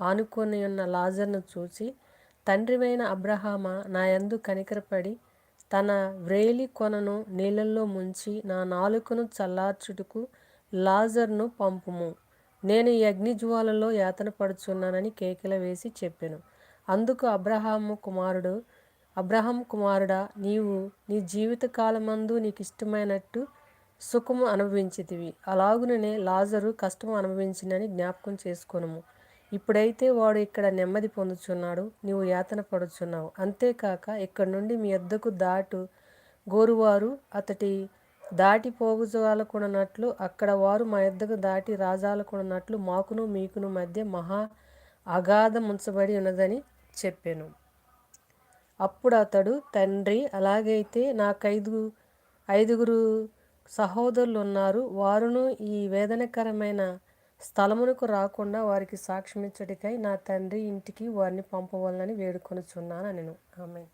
ఆనుకొని ఉన్న లాజర్ను చూసి తండ్రివైన అబ్రహామ నా యందు కనికరపడి తన వ్రేలి కొనను నీళ్ళల్లో ముంచి నా నాలుకను చల్లార్చుటకు లాజర్ను పంపుము. నేను ఈ అగ్నిజ్వాలలో యాతన పడుచున్నానని కేకల వేసి చెప్పాను. అందుకు అబ్రహాము కుమారుడు అబ్రహం కుమారుడా నీవు నీ జీవిత కాలమందు నీకు ఇష్టమైనట్టు సుఖము అనుభవించితివి. అలాగుననే లాజరు కష్టము అనుభవించినని జ్ఞాపకం చేసుకొనుము. ఇప్పుడైతే వాడు ఇక్కడ నెమ్మది పొందుచున్నాడు నీవు యాతన పడుచున్నావు. అంతేకాక ఇక్కడ నుండి మీ వద్దకు దాటు గోరువారు అతటి దాటి పోగుజాలకున్నట్లు అక్కడ వారు మా ఇద్దకు దాటి రాజాలకున్నట్లు మాకును మీకును మధ్య మహా అగాధం ఉంచబడి ఉన్నదని చెప్పాను. అప్పుడు అతడు తండ్రి అలాగైతే నాకు ఐదు ఐదుగురు సహోదరులు ఉన్నారు వారును ఈ వేదనకరమైన స్థలమునకు రాకుండా వారికి సాక్ష్యమిచ్చటికై నా తండ్రి ఇంటికి వారిని పంపవాలని వేడుకొనుచున్నాను నేను ఆమె